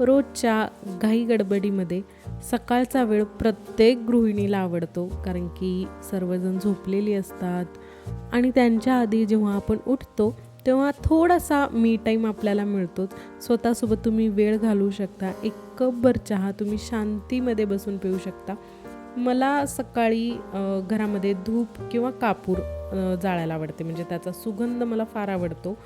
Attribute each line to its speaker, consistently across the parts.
Speaker 1: रोजच्या घाई गडबडीमध्ये सकाळचा वेळ प्रत्येक गृहिणीला आवडतो कारण की सर्वजण झोपलेली असतात. आणि त्यांच्या आधी जेव्हा आपण उठतो तेव्हा थोडासा मी टाईम आपल्याला मिळतोच स्वतःसोबत तुम्ही वेळ घालवू शकता एक कपभर चहा तुम्ही शांतीमध्ये बसून पिऊ शकता. मला सकाळी घरामध्ये धूप किंवा कापूर जाळायला आवडते म्हणजे त्याचा सुगंध मला फार आवडतो.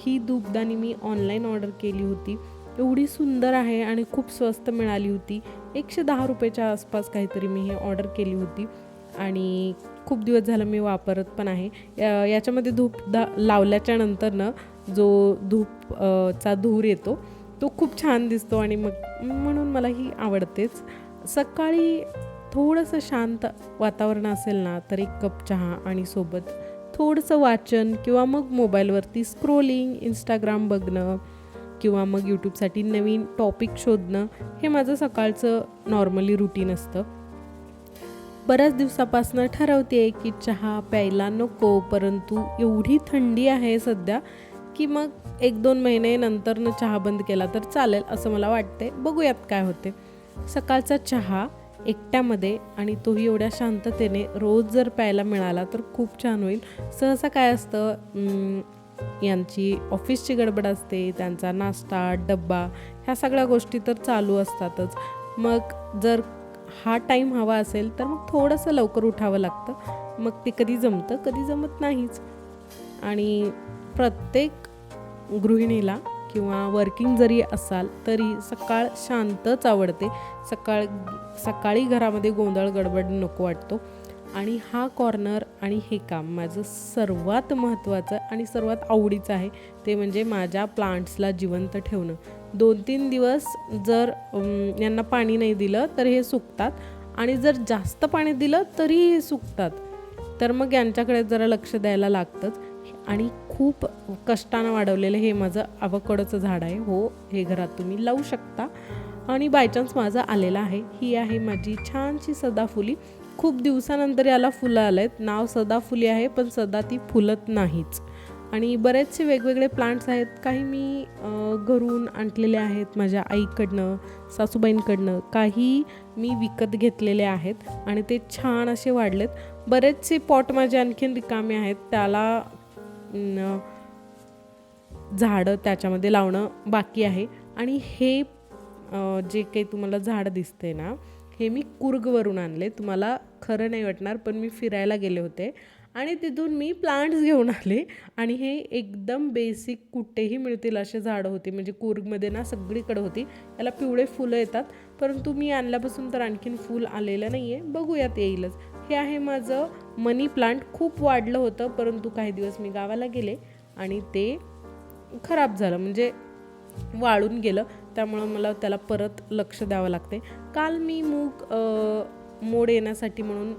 Speaker 1: ही धूपदानी मी ऑनलाईन ऑर्डर केली होती. एवढी सुंदर आहे आणि खूप स्वस्त मिळाली होती. एकशे दहा रुपयाच्या आसपास काहीतरी मी हे ऑर्डर केली होती. आणि खूप दिवस झालं मी वापरत पण आहे. या- याच्यामध्ये धूप दा लावल्याच्या नंतरनं जो धूप चा धूर येतो तो खूप छान दिसतो आणि मग म्हणून मला ही आवडतेच. सकाळी थोडंसं शांत वातावरण असेल ना तर एक कप चहा आणि सोबत थोडंसं वाचन किंवा मग मोबाईलवरती स्क्रोलिंग इंस्टाग्राम बघणं किंवा मग यूट्यूबसाठी नवीन टॉपिक शोधणं हे माझं सकाळचं नॉर्मली रुटीन असतं. बऱ्याच दिवसापासून ठरवते की चहा प्यायला नको परंतु एवढी थंडी आहे सध्या की मग एक दोन महिने नंतरनं चहा बंद केला तर चालेल असं मला वाटते बघूयात काय होते सकाळचा चहा एकट्यामध्ये आणि तोही एवढ्या शांततेने रोज जर प्यायला मिळाला तर खूप छान होईल. सहसा काय असतं यांची ऑफिसची गडबड असते त्यांचा नाश्ता डब्बा ह्या सगळ्या गोष्टी तर चालू असतातच. मग जर हा टाईम हवा असेल तर मग थोडंसं लवकर उठावं लागतं. मग ते कधी जमतं कधी जमत नाहीच. आणि प्रत्येक गृहिणीला किंवा वर्किंग जरी असाल तरी सकाळ शांतच आवडते. सकाळ सकाळी घरामध्ये गोंधळ गडबड नको वाटतो. आणि हा कॉर्नर आणि हे काम माझं सर्वात महत्त्वाचं आणि सर्वात आवडीचं आहे ते म्हणजे माझ्या प्लांट्सला जिवंत ठेवणं. दोन तीन दिवस जर यांना पाणी नाही दिलं तर हे सुकतात. आणि जर जास्त पाणी दिलं तरी हे सुकतात. तर मग यांच्याकडे जरा लक्ष द्यायला लागतंच. आणि खूप कष्टानं वाढवलेलं हे माझं अवकडचं झाड आहे. हो हे घरात तुम्ही लावू शकता. आणि बायचान्स माझं आलेलं आहे. ही आहे माझी छानशी सदाफुली खूप दिवसानंतर याला फुलं आलं आहेत नाव सदाफुली आहे पण सदा ती फुलत नाहीच. आणि बरेचसे वेगवेगळे प्लांट्स आहेत. काही मी घरून आणलेले आहेत माझ्या आईकडनं सासूबाईंकडनं. काही मी विकत घेतलेले आहेत आणि ते छान असे वाढलेत. बरेचसे पॉट माझे आणखीन रिकामे आहेत. त्याला झाडं त्याच्यामध्ये लावणं बाकी आहे. आणि हे जे काही तुम्हाला झाड दिसते ना हे मी कुर्गवरून आणले. तुम्हाला खरं नाही वाटणार पण मी फिरायला गेले होते आणि तिथून मी प्लांट्स घेऊन आले आणि हे एकदम बेसिक कुठेही मिळतील असे झाडं होती. म्हणजे कुर्गमध्ये ना सगळीकडे होती. याला पिवळे फुलं येतात परंतु मी आणल्यापासून तर आणखीन फूल आलेलं नाही आहे बघूयात येईलच. हे आहे माझं मनी प्लांट खूप वाढलं होतं परंतु काही दिवस मी गावाला गेले आणि ते खराब झालं. म्हणजे वाळून गेलं. त्यामुळं मला त्याला परत लक्ष द्यावं लागते. काल मी मूग मोड येण्यासाठी म्हणून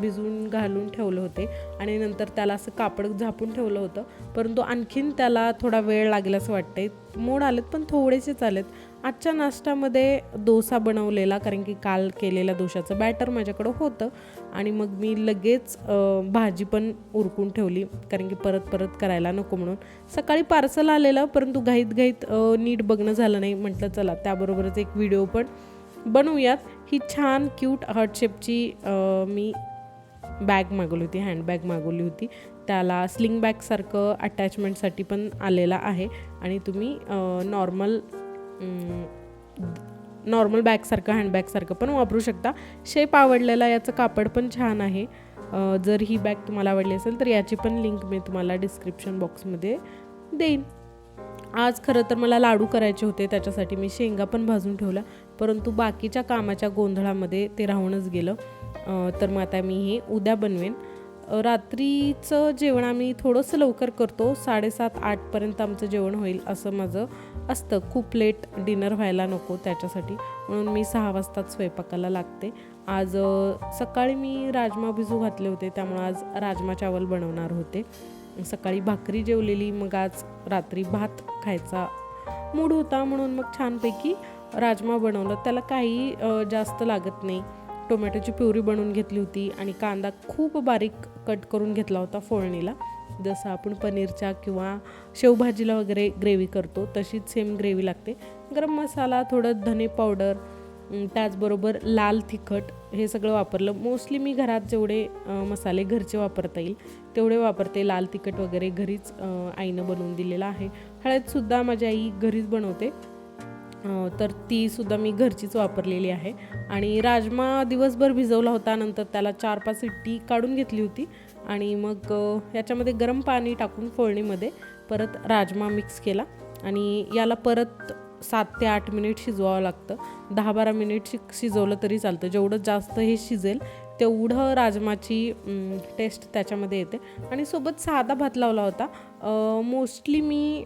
Speaker 1: भिजवून घालून ठेवले होते. आणि नंतर त्याला असं कापड झापून ठेवलं होतं. परंतु आणखीन त्याला थोडा वेळ लागेल असं वाटतंय. मोड आलेत पण थोडेसेच आलेत. आजच्या नाश्त्यामध्ये डोसा बनवलेला कारण की काल केलेल्या डोशाचं बॅटर माझ्याकडं होतं. आणि मग मी लगेच भाजी पण उरकून ठेवली कारण की परत परत करायला नको म्हणून. सकाळी पार्सल आलेलं परंतु घाईत घाईत नीट बघणं झालं नाही. म्हटलं चला त्याबरोबरच एक व्हिडिओ पण बनवूयात. ही छान क्यूट हार्ट शेपची मी बॅग मागवली होती हँडबॅग मागवली होती. त्याला स्लिंग बॅगसारखं अटॅचमेंटसाठी पण आलेला आहे. आणि तुम्ही नॉर्मल नॉर्मल बॅगसारखं हँडबॅगसारखं पण वापरू शकता. शेप आवडलेला याचं कापड पण छान आहे. जर ही बॅग तुम्हाला आवडली असेल तर याची पण लिंक मी तुम्हाला डिस्क्रिप्शन बॉक्समध्ये देईन. आज खरं तर मला लाडू करायचे होते त्याच्यासाठी मी शेंगा पण भाजून ठेवला परंतु बाकीच्या कामाच्या गोंधळामध्ये ते राहूनच गेलं. तर मग आता मी हे उद्या बनवेन. रात्रीचं जेवण आम्ही थोडंसं लवकर करतो. साडेसात आठपर्यंत आमचं जेवण होईल असं माझं असतं. खूप लेट डिनर व्हायला नको त्याच्यासाठी. म्हणून मी सहा वाजताच स्वयंपाकाला लागते. आज सकाळी मी राजमा भिजू घातले होते. त्यामुळे आज राजमा चावल बनवणार होते. सकाळी भाकरी जेवलेली. मग आज रात्री भात खायचा मूड होता. म्हणून मग छानपैकी राजमा बनवलं त्याला काही जास्त लागत नाही. टोमॅटोची प्युरी बनवून घेतली होती आणि कांदा खूप बारीक कट करून घेतला होता फोळणीला जसं आपण पनीरच्या किंवा शेवभाजीला वगैरे ग्रेव्ही करतो तशीच सेम ग्रेव्ही लागते. गरम मसाला थोडं धने पावडर त्याचबरोबर लाल तिखट हे सगळं वापरलं. मोस्टली मी घरात जेवढे मसाले घरचे वापरता येईल तेवढे वापरते. लाल तिखट वगैरे घरीच आईनं बनवून दिलेलं आहे. हळदसुद्धा माझी आई घरीच बनवते. तर ती सुद्धा मी घरचीच वापरलेली आहे. आणि राजमा दिवसभर भिजवला होता. नंतर त्याला चार पाच सिट्टी काढून घेतली होती. आणि मग याच्यामध्ये गरम पाणी टाकून फोळणीमध्ये परत राजमा मिक्स केला. आणि याला परत सात ते आठ मिनिट शिजवावं लागतं. दहा बारा मिनिट शि शिजवलं तरी चालतं. जेवढं जास्त हे शिजेल तेवढं राजमाची टेस्ट त्याच्यामध्ये येते. आणि सोबत साधा भात लावला होता. मोस्टली मी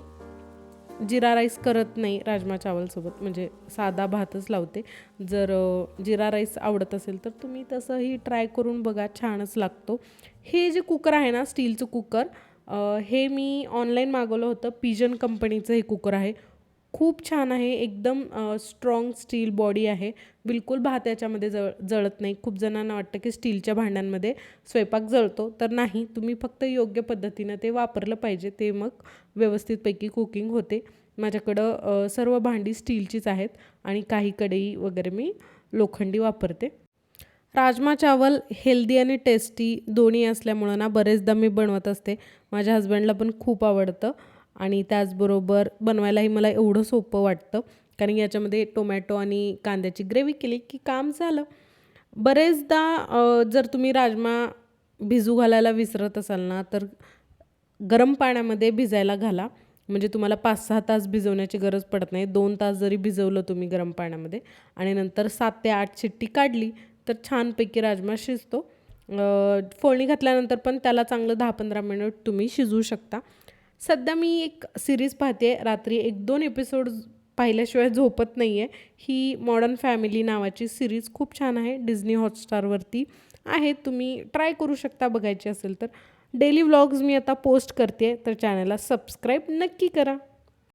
Speaker 1: जिरा राईस करत नाही राजमा चावलसोबत म्हणजे साधा भातच लावते. जर जिरा राईस आवडत असेल तर तुम्ही तसंही ट्राय करून बघा छानच लागतो. हे जे कुकर आहे ना स्टीलचं कुकर हे मी ऑनलाईन मागवलं होतं पिजन कंपनीचं हे कुकर आहे. खूप छान आहे. एकदम स्ट्रॉंग स्टील बॉडी आहे. बिलकुल भात याच्यामध्ये जळ जळत नाही. खूप जणांना वाटतं की स्टीलच्या भांड्यांमध्ये स्वयंपाक जळतो. तर नाही तुम्ही फक्त योग्य पद्धतीनं ते वापरलं पाहिजे. ते मग व्यवस्थितपैकी कुकिंग होते. माझ्याकडं सर्व भांडी स्टीलचीच आहेत आणि काही कढई वगैरे मी लोखंडी वापरते. राजमा चावल हेल्दी आणि टेस्टी दोन्ही असल्यामुळं ना बरेचदा मी बनवत असते. माझ्या हस्बंडला पण खूप आवडतं. आणि त्याचबरोबर बनवायलाही मला एवढं सोपं वाटतं. कारण याच्यामध्ये टोमॅटो आणि कांद्याची ग्रेव्ही केली की काम झालं. बरेचदा जर तुम्ही राजमा भिजू घालायला विसरत असाल ना तर गरम पाण्यामध्ये भिजायला घाला. म्हणजे तुम्हाला पाच सहा तास भिजवण्याची गरज पडत नाही. दोन तास जरी भिजवलं तुम्ही गरम पाण्यामध्ये आणि नंतर सात ते आठ शिट्टी काढली तर छानपैकी राजमा शिजतो. फोडणी घातल्यानंतर पण त्याला चांगलं दहा पंधरा मिनिट तुम्ही शिजवू शकता. सध्या मी एक सिरीज पाहते. रात्री एक दोन एपिसोड पाहिल्याशिवाय झोपत नाही आहे ही मॉडर्न फॅमिली नावाची सिरीज खूप छान आहे. डिझनी हॉटस्टारवरती आहे. तुम्ही ट्राय करू शकता बघायची असेल तर. डेली व्लॉग्स मी आता पोस्ट करते. तर चॅनलला सबस्क्राईब नक्की करा.